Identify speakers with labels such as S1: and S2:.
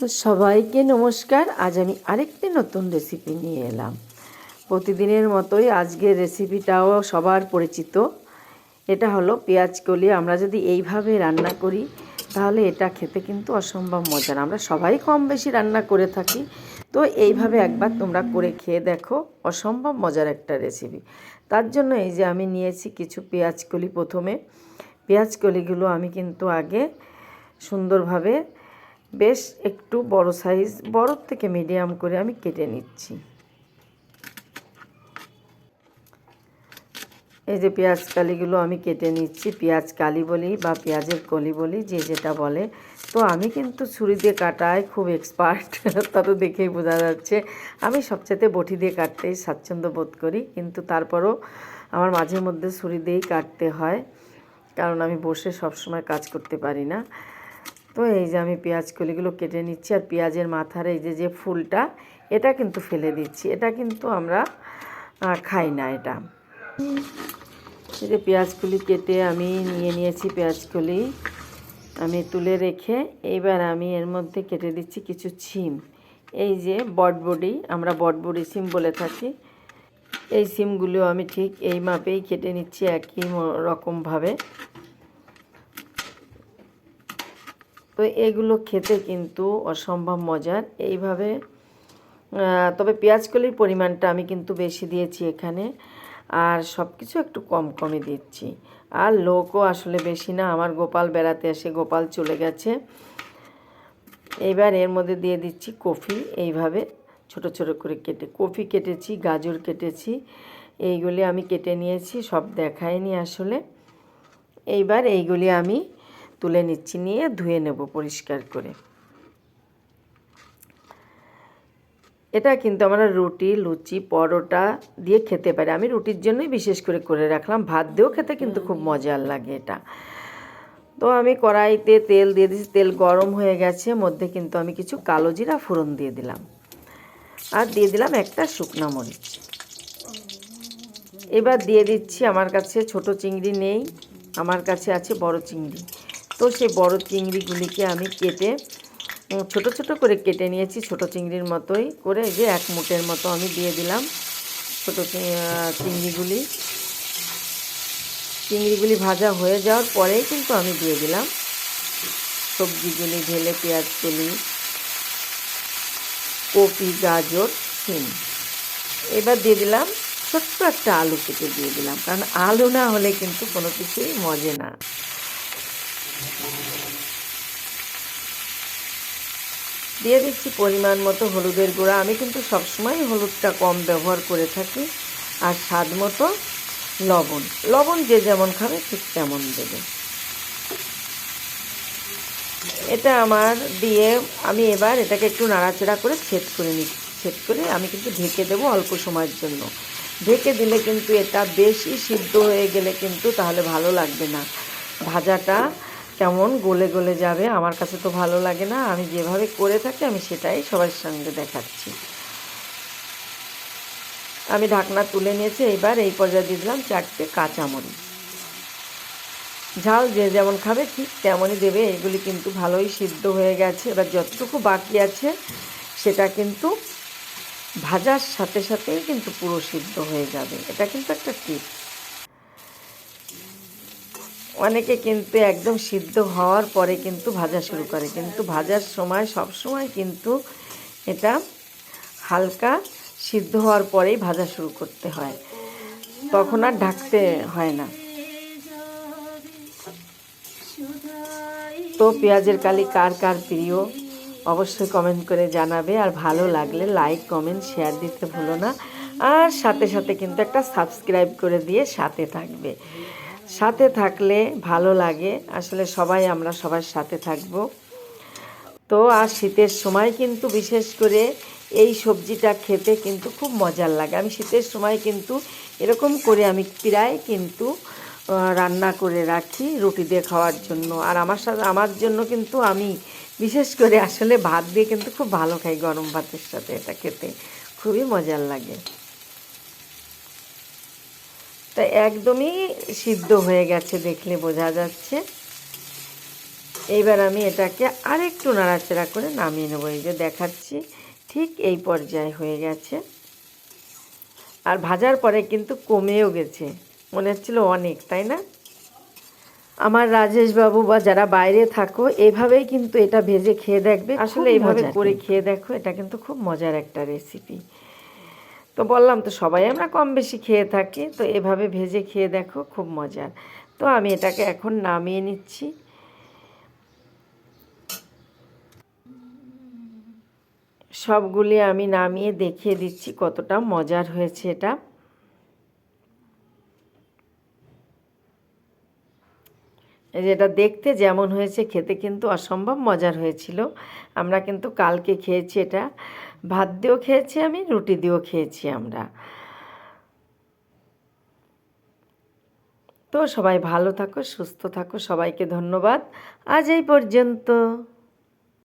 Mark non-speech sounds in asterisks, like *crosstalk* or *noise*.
S1: তো সবাইকে নমস্কার। আজ আমি আরেকটি নতুন রেসিপি নিয়ে এলাম। প্রতিদিনের মতোই আজকের রেসিপিটাও সবার পরিচিত। এটা হলো পেঁয়াজ কলি। আমরা যদি এইভাবে রান্না করি, তাহলে এটা খেতে কিন্তু অসম্ভব মজার। আমরা সবাই কম বেশি রান্না করে থাকি। তো এইভাবে একবার তোমরা করে খেয়ে দেখো। অসম্ভব মজার একটা রেসিপি তার জন্য এই যে আমি নিয়েছি কিছু পেঁয়াজ কলি প্রথমে। পেঁয়াজ কলিগুলো আমি কিন্তু আগে সুন্দরভাবে বেশ একটু বড় সাইজ, বড় থেকে মিডিয়াম করে আমি কেটে নিচ্ছি। এই যে পেঁয়াজ কালিগুলো আমি কেটে নিচ্ছি, পেঁয়াজ কালি বলি বা পেঁয়াজের কলি বলি, যে যেটা বলে। তো আমি কিন্তু ছুরি দিয়ে কাটায় খুব এক্সপার্ট *laughs* তা তো দেখেই বোঝা যাচ্ছে। আমি সবচেয়ে বটি দিয়ে কাটতেই স্বাচ্ছন্দ্য বোধ করি, কিন্তু তারপরও আমার মাঝে মধ্যে ছুরি দিয়েই কাটতে হয়, কারণ আমি বসে সব সময় কাজ করতে পারি না। তো এই যে আমি পেঁয়াজ কলিগুলো কেটে নিচ্ছি আর পেঁয়াজের মাথার এই যে যে ফুলটা, এটা কিন্তু ফেলে দিচ্ছি। এটা কিন্তু আমরা খাই না এটা। এই যে পেঁয়াজগুলি কেটে আমি নিয়ে নিয়েছি পেঁয়াজগুলি আমি তুলে রেখে এইবার আমি এর মধ্যে কেটে দিচ্ছি কিছু ছিম। এই যে বটবডি, আমরা বটবডি সিম বলে থাকি। এই সিমগুলো আমি ঠিক এই মাপেই কেটে নিচ্ছি একই রকমভাবে। তো এগুলো খেতে কিন্তু অসম্ভব মজার। এইভাবে তবে পেঁয়াজ কলির পরিমাণটা আমি কিন্তু বেশি দিয়েছি এখানে। আর সব কিছু একটু কম কমই দিচ্ছি। আর লোকও আসলে বেশি না, আমার গোপাল বেড়াতে এসে গোপাল চলে গেছে। এইবার এর মধ্যে দিয়ে দিচ্ছি কফি। এইভাবে ছোট ছোট করে কেটে, কফি কেটেছি, গাজর কেটেছি, এইগুলি আমি কেটে নিয়েছি, সব দেখায়নি আসলে। এইবার এইগুলি আমি তুলে নিচ্ছি নিয়ে ধুয়ে নেব পরিষ্কার করে। এটা কিন্তু আমরা রুটি লুচি পরোটা দিয়ে খেতে পারি। আমি রুটির জন্যই বিশেষ করে করে রাখলাম। ভাত দিয়েও খেতে কিন্তু খুব মজার লাগে এটা। তো আমি কড়াইতে তেল দিয়ে দিয়েছি। তেল গরম হয়ে গেছে মধ্যে কিন্তু আমি কিছু কালো জিরা ফোড়ন দিয়ে দিলাম। আর দিয়ে দিলাম একটা শুকনো মরিচ। এবার দিয়ে দিচ্ছি আমার কাছে ছোট চিংড়ি নেই। আমার কাছে আছে বড় চিংড়ি। তো সেই বড় চিংড়িগুলিকে আমি কেটে ছোট ছোট করে কেটে নিয়েছি, ছোট চিংড়ির মতোই করে যে এক মুটের মতো আমি দিয়ে দিলাম ছোট চিংড়িগুলি। চিংড়িগুলি ভাজা হয়ে যাওয়ার পরেই কিন্তু আমি দিয়ে দিলাম সবজিগুলি, ঢেলে পেঁয়াজগুলি কপি, গাজর সিম এবার দিয়ে দিলাম ছোট্ট একটা আলু কেটে দিয়ে দিলাম, কারণ আলু না হলে কিন্তু কোনো কিছুই মজে না। দিয়ে দিচ্ছি পরিমাণ মতো হলুদের গুঁড়া। আমি কিন্তু সবসময় হলুদটা কম ব্যবহার করে থাকি আর স্বাদ মতো লবণ। লবণ যে যেমন খাবে ঠিক তেমন দেবে। এটা আমার দিয়ে আমি এবার এটাকে একটু নাড়াচাড়া করে ছেদ করে নিচ্ছি ছেদ করে আমি কিন্তু ঢেকে দেবো অল্প সময়ের জন্য। ঢেকে দিলে কিন্তু এটা বেশি সিদ্ধ হয়ে গেলে কিন্তু তাহলে ভালো লাগবে না। ভাজাটা কেমন গলে গলে যাবে আমার কাছে তো ভালো লাগে না। আমি যেভাবে করে থাকি, আমি সেটাই সবার সঙ্গে দেখাচ্ছি। আমি ঢাকনা তুলে নিয়েছি এইবার এই পর্যায়ে দিয়ে দিলাম চারটে কাঁচামরিচ। ঝাল যে যেমন খাবে ঠিক তেমনই দেবে। এগুলি কিন্তু ভালোই সিদ্ধ হয়ে গেছে। এবার যতটুকু বাকি আছে, সেটা কিন্তু ভাজার সাথে সাথেই কিন্তু পুরো সিদ্ধ হয়ে যাবে। এটা কিন্তু একটা টিপ অনেকে কিন্তু একদম সিদ্ধ হওয়ার পরে কিন্তু ভাজা শুরু করে। কিন্তু ভাজার সময়, সব সময় কিন্তু এটা হালকা সিদ্ধ হওয়ার পরেই ভাজা শুরু করতে হয়। তখন আর ঢাকতে হয় না। তো পেঁয়াজের কালি কার কার প্রিয়, অবশ্যই কমেন্ট করে জানাবে। আর ভালো লাগলে লাইক কমেন্ট শেয়ার দিতে ভুলো না। আর সাথে সাথে কিন্তু একটা সাবস্ক্রাইব করে দিয়ে সাথে থাকবে। সাথে থাকলে ভালো লাগে। আসলে সবাই আমরা সবার সাথে থাকব। তো আর শীতের সময় কিন্তু বিশেষ করে এই সবজিটা খেতে কিন্তু খুব মজার লাগে। আমি শীতের সময় কিন্তু এরকম করে আমি প্রায় কিন্তু রান্না করে রাখি রুটি দিয়ে খাওয়ার জন্য। আর আমার সাথে আমার জন্য কিন্তু আমি বিশেষ করে আসলে ভাত দিয়ে কিন্তু খুব ভালো খাই গরম ভাতের সাথে এটা খেতে। খুবই মজার লাগে। তা একদমই সিদ্ধ হয়ে গেছে দেখলে বোঝা যাচ্ছে। এইবার আমি এটাকে আরেকটু নাড়াচাড়া করে নামিয়ে নেব। এই যে দেখাচ্ছি ঠিক এই পর্যায়ে হয়ে গেছে। আর ভাজার পরে কিন্তু কমেও গেছে। মনে হচ্ছিল অনেক তাই না? আমার রাজেশ বাবু বা যারা বাইরে থাকো এভাবেই কিন্তু এটা ভেজে খেয়ে দেখবে। আসলে এইভাবে করে খেয়ে দেখো এটা কিন্তু খুব মজার একটা রেসিপি তো বললাম, তো সবাই আমরা কম বেশি খেয়ে থাকি, তো এভাবে ভেজে খেয়ে দেখো, খুব মজার। তো আমি এটাকে এখন নামিয়ে নিচ্ছি। সবগুলি আমি নামিয়ে দেখিয়ে দিচ্ছি, কতটা মজার হয়েছে এটা। এই যে এটা দেখতে যেমন হয়েছে, খেতে কিন্তু অসম্ভব মজার হয়েছিল। আমরা কিন্তু কালকে খেয়েছি এটা। ভাত দিয়েও খেয়েছি আমি, রুটি দিয়েও খেয়েছি আমরা। তো সবাই ভালো থাকো, সুস্থ থাকো, সবাইকে ধন্যবাদ। আজ এই পর্যন্ত।